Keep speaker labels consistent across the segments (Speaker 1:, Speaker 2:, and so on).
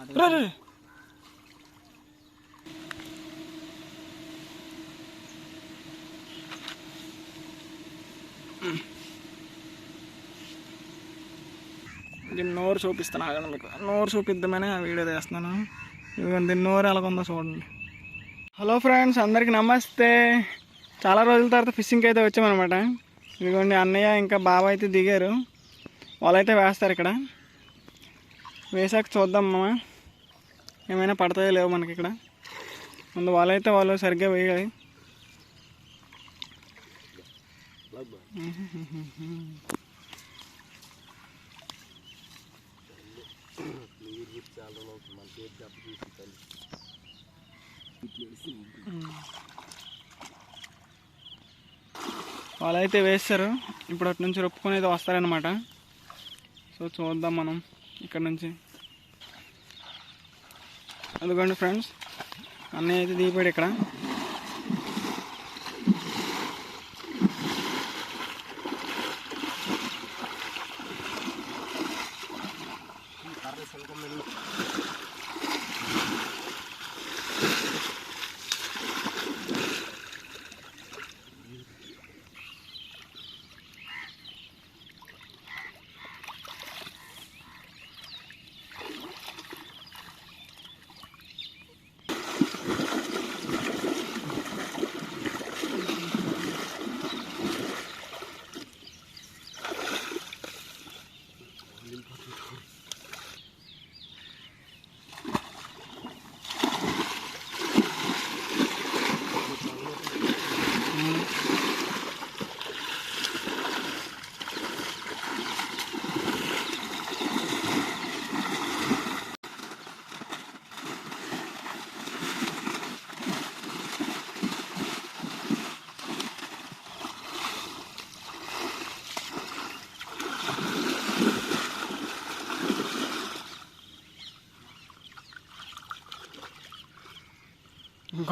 Speaker 1: రా దీన్ని నోరు చూపిస్తాను ఆగండి మీకు నోరు చూపిద్దామని ఆ వీడియో తీస్తున్నాను. ఇదిగోండి దీని నోరు ఎలాగుందో చూడండి. హలో ఫ్రెండ్స్ అందరికీ నమస్తే. చాలా రోజుల తర్వాత ఫిషింగ్కి అయితే వచ్చామన్నమాట. ఇదిగోండి అన్నయ్య ఇంకా బావ అయితే దిగారు. వాళ్ళైతే వేస్తారు ఇక్కడ. వేసాక చూద్దాం మామ. ఏమైనా పడతాయో లేవు మనకి ఇక్కడ. ముందు వాళ్ళైతే వాళ్ళు సరిగ్గా వేయాలి. వాళ్ళైతే వేస్తారు. ఇప్పుడు అటు నుంచి రొప్పుకొని అయితే వస్తారనమాట సో చూద్దాం మనం ఇక్కడ నుంచి. అదిగోండి ఫ్రెండ్స్ అన్నీ అయితే దిగిపోయాడు ఇక్కడ.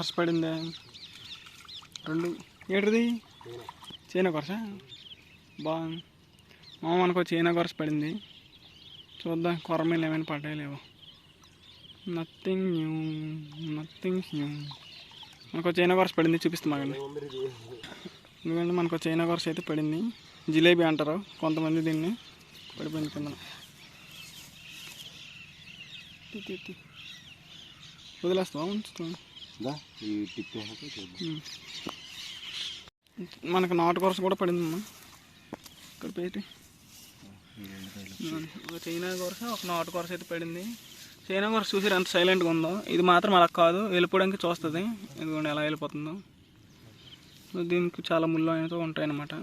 Speaker 1: కొరస పడిందే రెండు. ఏడుది చైనా కొరస? బా. మా మనకు చైనా కొరస పడింది చూద్దాం కొరమీలు ఏమైనా పడ్డాయి నథింగ్ న్యూ నథింగ్ న్యూ మనకు చైనా కొరస పడింది చూపిస్తాం మాకండి ఎందుకంటే మనకు చైనా కొరస అయితే పడింది. జిలేబీ అంటారు కొంతమంది దీన్ని. పడిపోయింది కింద వదిలేస్తావా ఉంచుతావా? మనకు నాటు కొరస కూడా పడింది అమ్మా. ఇక్కడ పెట్టి.
Speaker 2: కాయలు
Speaker 1: ఒక చైనా కొరస ఒక నాటు కొరస అయితే పడింది. చైనా కొరస చూసి ఎంత సైలెంట్గా ఉందో? ఇది మాత్రం అలా కాదు వెళ్ళిపోవడానికి చూస్తుంది. ఇదిగోండి ఎలా వెళ్ళిపోతుందో. దీనికి చాలా ముళ్ళు అయితే ఉంటాయన్నమాట.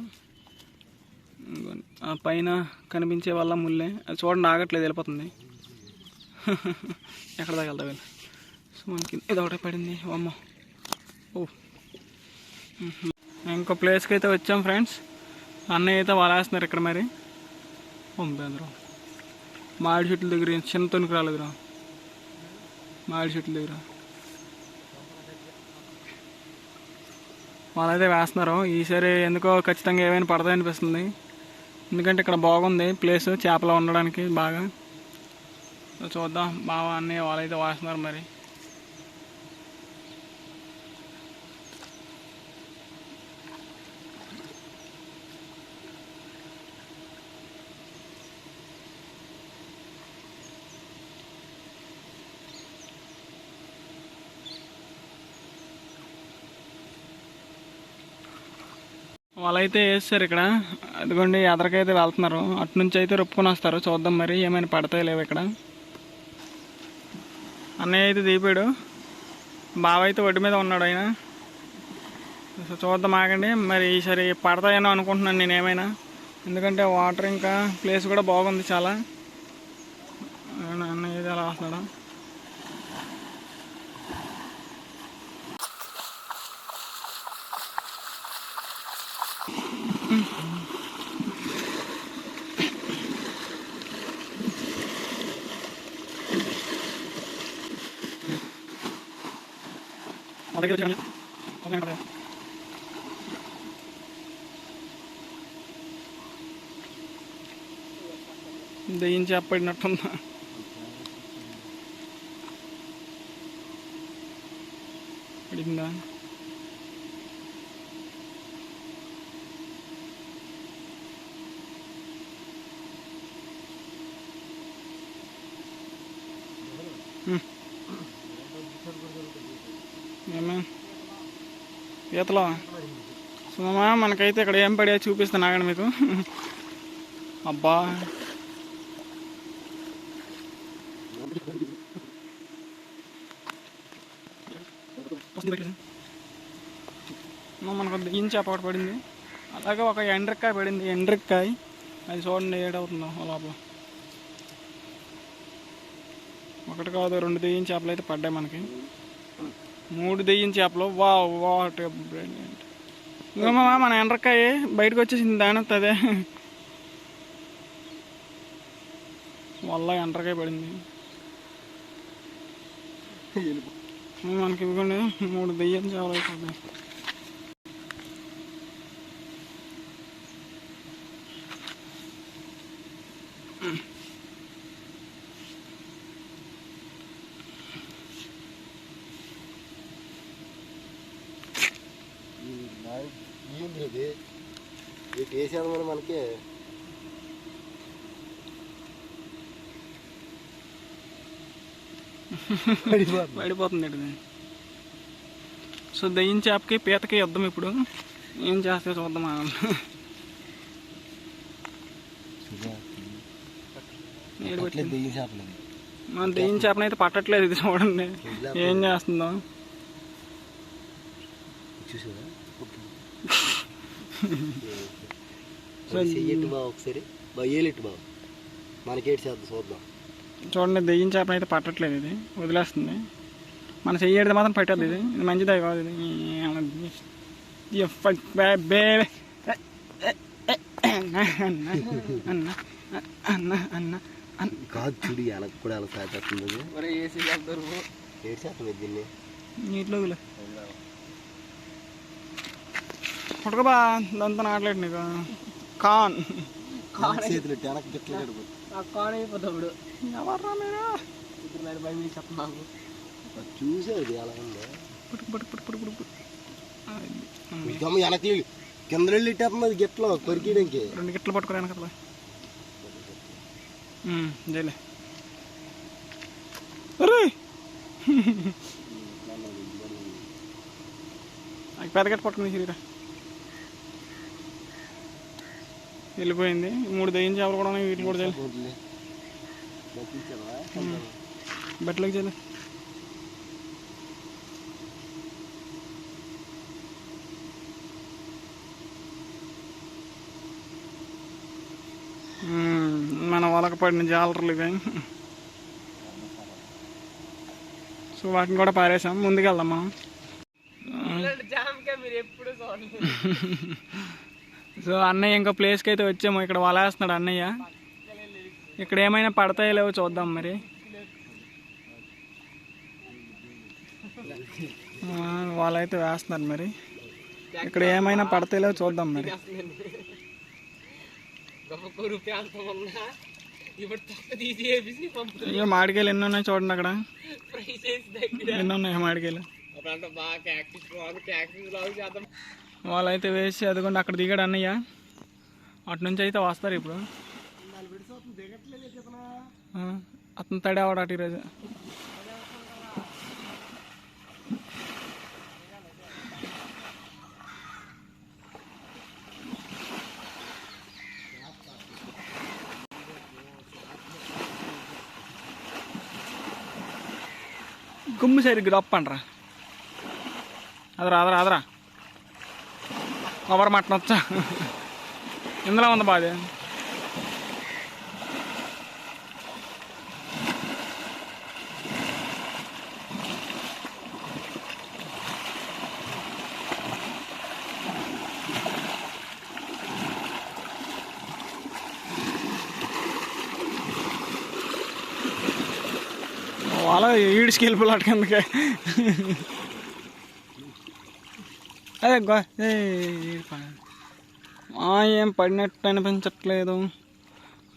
Speaker 1: ఆ పైన కనిపించే వల్ల ముల్లే అది చూడండి ఆగట్లేదు వెళ్ళిపోతుంది. ఎక్కడ దాకా వెళ్తా వెళ్ళి? మనకి. ఇది ఒకటి పడింది. అమ్మ ఓ. ఇంకో ప్లేస్కి అయితే వచ్చాం ఫ్రెండ్స్. అన్నయ్య అయితే వలేస్తున్నారు ఇక్కడ మరి. పంపేంద్రం మామిడి చెట్ల దగ్గర చిన్న తొనుకురాల దగ్గర మామిడి చెట్ల దగ్గర. వాళ్ళైతే వేస్తున్నారు. ఈసారి ఎందుకో ఖచ్చితంగా ఏమైనా పడతాయనిపిస్తుంది ఎందుకంటే ఇక్కడ బాగుంది ప్లేస్. చేపలు ఉండడానికి బాగా. చూద్దాం. బాగా అన్నయ్య వాళ్ళైతే వేస్తున్నారు మరి. వాళ్ళైతే వేస్తారు ఇక్కడ. అదిగోండి ఎదరికైతే వెళ్తున్నారు. అటు నుంచి అయితే రొప్పుకొని వస్తారు. చూద్దాం మరి ఏమైనా పడతాయి లేవు ఇక్కడ. అన్నయ్య అయితే దిగిపోయాడు. బావ అయితే ఒడ్డు మీద ఉన్నాడు ఆయన. సో చూద్దాం ఆగండి. మరి ఈసారి పడతాయని అనుకుంటున్నాను నేను ఏమైనా. ఎందుకంటే వాటర్ ఇంకా ప్లేస్ కూడా బాగుంది చాలా. అన్నయ్య అయితే అలా వస్తున్నాడు? കടയ്ക്ക് വെച്ചാണ് അങ്ങനെ പറയാം దయ్యం చేపడినట్టున్నా పడిందా ఈతలో సుమా మనకైతే ఇక్కడ ఏం పడే చూపిస్తాను ఆగండి మీకు. అబ్బా. మనకు దెయ్యం చేప ఒకటి పడింది. అలాగే ఒక ఎండ్రికాయ పడింది. ఎండ్రికాయ అది చూడండి ఏడవుతుందో ఆ లోపల. ఒకటి కాదు రెండు దెయ్యం చేపలు అయితే పడ్డాయి మనకి. మూడు దెయ్యం చేపలు. వా వాట్ బ్రిలియంట్. ఇంకమ్మా మన ఎండ్రక్కాయ బయటకు వచ్చేసింది దాని అదే వల్ల ఎండ్రకాయ పడింది. మనకి ఇవ్వండి మూడు దెయ్యం చేపలు అయిపోతాయి
Speaker 2: ఏంది ఇది వేసేది మరి మనకి
Speaker 1: పడిపోతుంది. సో దయ్యం చేపకి పీతకి యుద్ధం ఇప్పుడు. ఏం చేస్తే చూద్దాం మన దెయ్యం చేపని అయితే పట్టట్లేదు ఇది చూడండి. ఏం చేస్తుందో.
Speaker 2: చూసారా చెయ్యట్టు బావ ఒకసారి ఏలెట్టు బావ మనకేటి చేద్దాం చూద్దాం
Speaker 1: చూడండి దెయ్యం చేపని అయితే పట్టట్లేదు ఇది వదిలేస్తుంది మన చెయ్యేది మాత్రం పెట్టద్దు ఇది ఇది మంచిదే కాదు ఇది ఏమన్నది? ఈ ఫ- బే- బే- అన్న అన్న అన్న అన్న అన్న అన్న
Speaker 2: కాదు చూడు ఎలా కూడా ఎలా సాగుతుంది
Speaker 1: ఒరే ఏసీ చెప్తారు
Speaker 2: ఏడు చేస్తాం దీన్ని
Speaker 1: నీటిలో ఉడకబా దాంతో నాటలేదు నీకు కాన్.
Speaker 2: చేతులు వెనక్కి గిట్ల కడిపోతుంది
Speaker 1: కాన్ అయిపోతాడు ఎవర్రా మీరు? భయం చెప్తున్నాను
Speaker 2: చూసేది ఎలా ఉందో.
Speaker 1: పుట్టుకు పుట్టుకు పుట్టుకు పుట్టుకు పుట్టుకు అది.
Speaker 2: గమ్మ వెనక్కి కింద వెళ్ళి ఇట్టేస్తుంది అది గిట్లో కొరికేయడానికి.
Speaker 1: రెండు గిట్లు పట్టుకోరా వెనక జైలే. అరే! అది పెద్ద గట్ట పట్టుకుని సిరిరా వెళ్ళిపోయింది. మూడు దయ్యం చేపలు కూడా ఉన్నాయి వీటిని కూడా చేయలే. బట్టలకు చేయలే. మన వలక పడిన జాలర్లు ఇవి. సో వాటిని కూడా పారేసాం. ముందుకెళ్దాం మనం. సో అన్నయ్య ఇంకో ప్లేస్కి అయితే వచ్చాము. ఇక్కడ వలేస్తున్నాడు అన్నయ్య. ఇక్కడ ఏమైనా పడతాయో లేవో చూద్దాం మరి. వాళ్ళైతే వేస్తున్నారు మరి. ఇక్కడ ఏమైనా పడతాయో లేవో చూద్దాం మరి. అయ్యో మాడికాయలు ఎన్ని ఉన్నాయి చూడండి అక్కడ. ఎన్ని ఉన్నాయి మాడికాయలు. వాళ్ళైతే వేసి అదిగోండి అక్కడ దిగాడు అన్నయ్య. అటు నుంచి అయితే వస్తారు ఇప్పుడు. అతను తడేవాడు అటు ఈరోజు. గుమ్ము సరిగ్గా రప్పండ్రా. అదరా అదరా అదరా. కవర్ మటన్ వచ్చా? ఇందులో ఉంది బాధ వాళ్ళ ఈడికి వెళ్ళిపోయాడు కిందకి. అదే గో ఏ, ఆ, ఏం పడినట్టు అనిపించట్లేదు.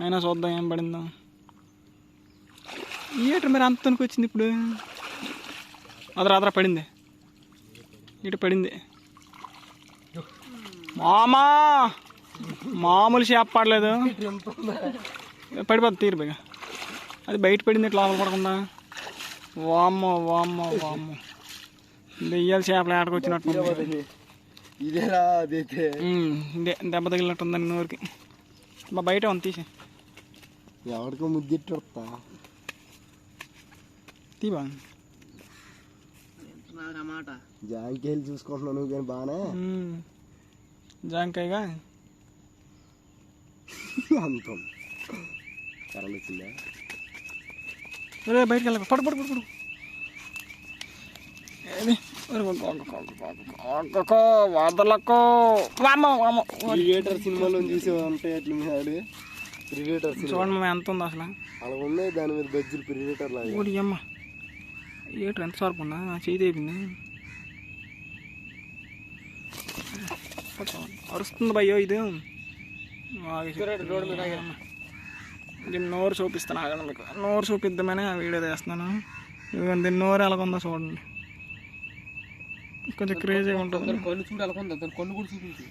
Speaker 1: అయినా చూద్దాం ఏం పడిందో. ఏట మరి అంత వచ్చింది ఇప్పుడు? అదరా అదరా పడింది. ఇటు పడింది. మామా! మామూలు చేప పడలేదు. పడిపోద్ది తీరు బేగా అది బయట పడింది ఇట్లా లోపల పడకుండా. వామ్మో వామ్మో వామ్మో. దెయ్యాలు చేపలు ఆటకు వచ్చినట్టు
Speaker 2: ఇదేరా అదైతే.
Speaker 1: దెబ్బ తగిలినట్టుందని నోరుకి మా బయట ఉంది తీసి
Speaker 2: ఎవరికో ముద్దెట్టి వస్తా
Speaker 1: తీబా
Speaker 2: జాంకాయలు చూసుకుంటున్నావు నువ్వు కానీ బాగానే
Speaker 1: జాంకాయగా?
Speaker 2: అంత. కరెంట్ వచ్చిందా?
Speaker 1: రే బయటకు వెళ్ళక. పడు పడు పడు పడు. వదలకో వామ్మ వామ్మ.
Speaker 2: క్రియేటర్ సినిమాలో చూసే ఉంటాయి అట్లా ఆడు క్రియేటర్ సినిమా.
Speaker 1: చూడండి ఎంత ఉంది అసలు.
Speaker 2: అలా ఉన్నాయి దాని మీద బజ్జీలు క్రియేటర్ లాగా.
Speaker 1: ఓడి అమ్మ. ఏటు ఎంత సరుపు ఉందా? నా చేయి అయిపోయింది అరుస్తుంది భయ్యో ఇది. దీన్ని నోరు చూపిస్తాను ఆగండి మీకు. నోరు చూపిద్దామని ఆ వీడియో తీస్తున్నాను. ఇదిగోండి దీని నోరు ఎలాగుందో చూడండి. కొంచెం క్రేజీగా ఉంటుంది.
Speaker 2: కళ్ళు చూడు అలా కొందా దాని కళ్ళు కూడా చూపించు.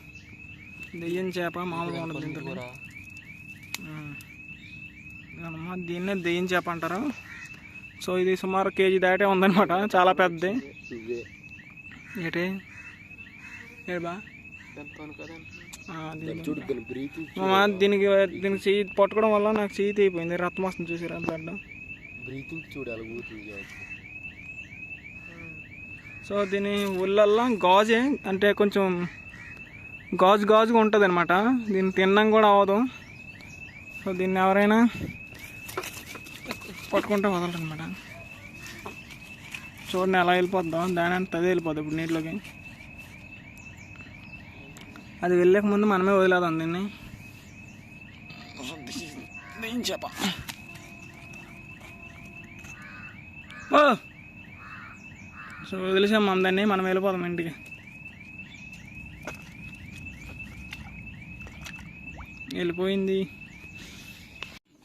Speaker 1: దెయ్యం చేప మామూలుగా ఉండదు దీంట్లో. ఉమ్. ఇదన్నమాట దీన్నే దెయ్యం చేప అంటారు. సో ఇది సుమారు కేజీ దాటే ఉందన్నమాట చాలా పెద్దది. ఏంటి? ఏబా దీనికి దీనికి చెయ్యి పట్టుకోవడం వల్ల నాకు చెయ్యి తీయిపోయింది రక్తం వస్తుంది చూసారా బ్లడ్.
Speaker 2: బ్రీతింగ్ చూడు అలా ఊతుంది
Speaker 1: సో దీని ఒళ్ళల్లా గాజే అంటే కొంచెం గాజు గాజుగా ఉంటుంది అనమాట దీన్ని తినడం కూడా అవ్వదు. సో దీన్ని ఎవరైనా పట్టుకుంటే వదలరు అనమాట చూడండి ఎలా వెళ్ళిపోద్దాం. దాని అంత అదే వెళ్ళిపోద్ది ఇప్పుడు నీటిలోకి. అది వెళ్ళక ముందు మనమే వదిలేదాం దీన్ని. దీని చేప ఓ! సో వదిలేసాం మనం దాన్ని మనం వెళ్ళిపోదాం ఇంటికి. వెళ్ళిపోయింది.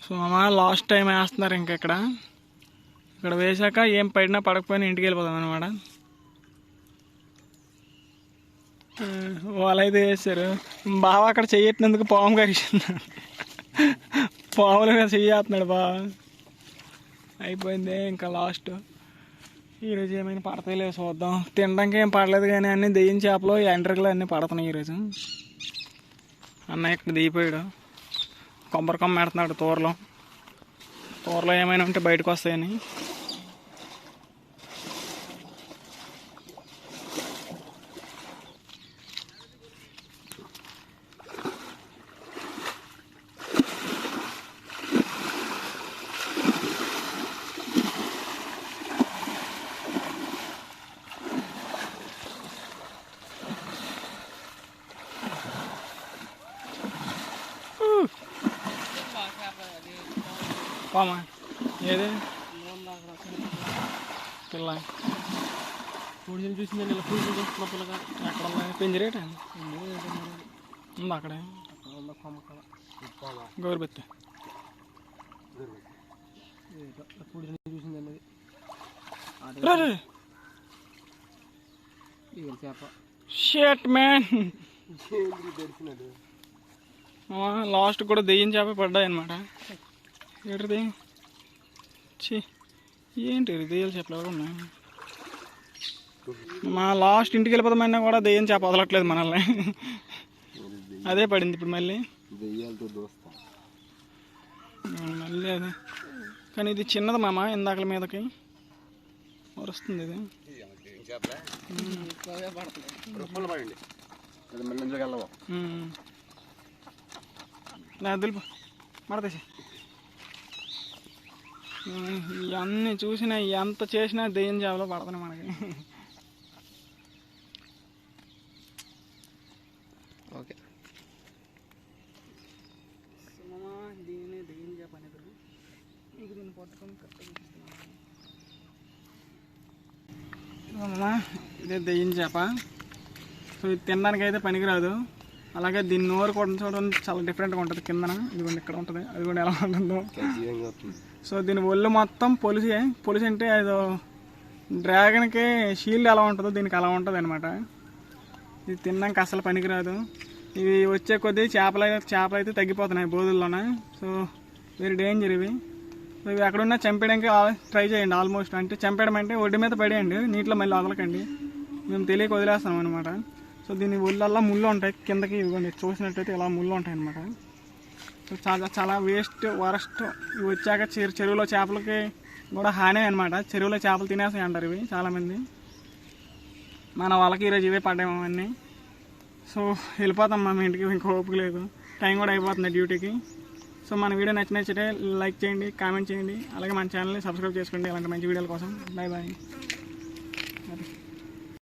Speaker 1: సో అమ్మ లాస్ట్ టైం వేస్తున్నారు ఇంకా ఇక్కడ. ఇక్కడ వేసాక ఏం పడినా పడకపోయినా ఇంటికి వెళ్ళిపోదాం అనమాట వాళ్ళైతే వేసారు బావ అక్కడ చెయ్యట్టినందుకు పాము కరిచింది పాములుగా మీద చెయ్యేస్తున్నాడు బా అయిపోయింది ఇంకా లాస్ట్. ఈరోజు ఏమైనా పడతాయిలే చూద్దాం. తినడానికి ఏం పడలేదు కానీ అన్ని దెయ్యం చేపలు ఎండ్రగలు అన్నీ పడుతున్నాయి ఈరోజు అన్నయ్య ఇక్కడ దిగిపోయాడు. కొబ్బరి కొమ్మ పెడుతున్నాడు తోరలో. తోరలో ఏమైనా ఉంటే బయటకు వస్తాయని. పామా ఏది? పిల్ల.
Speaker 2: పొడిని చూసిందండి ఇలా పూజ లోపలగా
Speaker 1: ఎక్కడ ఉంది పింజరేట ఉంది అక్కడే గోరుబెత్తి.
Speaker 2: చూసిందండి చేప?
Speaker 1: షేట్ మ్యాన్
Speaker 2: తెలిసినట్టు
Speaker 1: లాస్ట్ కూడా దెయ్యం చేప పడ్డాయి అనమాట ఏంటిది ఛీ ఏంటి దెయ్యాల ఎవరు ఉన్నాయి మా లాస్ట్ ఇంటికి వెళ్ళిపోదామన్నా కూడా దెయ్యం చేప వదలట్లేదు మనల్ని. అదే పడింది ఇప్పుడు మళ్ళీ. మళ్ళీ అదే. కానీ ఇది చిన్నది మామ ఇందాకల మీదకి. వస్తుంది ఇది.
Speaker 2: రూపాయలు పడండి అది మళ్ళీ వెళ్ళవా
Speaker 1: ఉమ్. నా దులుపు మడతేసి ఇవన్నీ చూసినా ఎంత చేసినా దెయ్యం చేపలో పడుతున్నాయి మనకి.
Speaker 2: ఓకే.
Speaker 1: దీన్ని దెయ్యం చేప అనేది మీకు దీన్ని పట్టుకొని కరెక్ట్గా ఇదే దెయ్యం చేప సో ఇది తినడానికి అయితే పనికిరాదు. అలాగే దీని నోరు కూడా చూడడానికి చాలా డిఫరెంట్గా ఉంటుంది. కిందన ఇదిగోండి ఇక్కడ ఉంటుంది. అది కూడా ఎలా ఉంటుందో. సో దీని ఒళ్ళు మొత్తం పొలిసి పొలిసి అంటే ఏదో డ్రాగన్కి షీల్డ్ ఎలా ఉంటుందో దీనికి అలా ఉంటుంది అనమాట ఇది తినడానికి అసలు పనికిరాదు. ఇవి వచ్చే కొద్దీ చేపలు అయితే చేపలు అయితే తగ్గిపోతున్నాయి బోధుల్లోన సో వెరీ డేంజర్ ఇవి. సో ఇవి ఎక్కడున్నా చంపేయడానికి ట్రై చేయండి ఆల్మోస్ట్. అంటే చంపేయడం అంటే ఒడ్డు మీద పడేయండి నీటిలో మళ్ళీ వదలకండి. మేము తెలియక వదిలేస్తాం అనమాట సో దీని ఒళ్ళల్లా ముళ్ళు ఉంటాయి కిందకి ఇవ్వండి. చూసినట్టయితే ఇలా ముళ్ళు ఉంటాయి అనమాట చాలా చాలా వేస్ట్ వరస్ట్. ఇవి వచ్చాక చెరు చెరువులో చేపలకి కూడా హాని అనమాట చెరువులో చేపలు తినేస్తాయి అంటారు ఇవి చాలామంది. మన వాళ్ళకి ఈరోజు ఇవే పడ్డాము అవన్నీ సో వెళ్ళిపోతాం మా ఇంటికి ఇంకో ఓపిక లేదు. టైం కూడా అయిపోతుంది డ్యూటీకి. సో మన వీడియో నచ్చినచ్చితే లైక్ చేయండి కామెంట్ చేయండి. అలాగే మన ఛానల్ని సబ్స్క్రైబ్ చేసుకోండి. అలాంటి మంచి వీడియోల కోసం. Bye bye.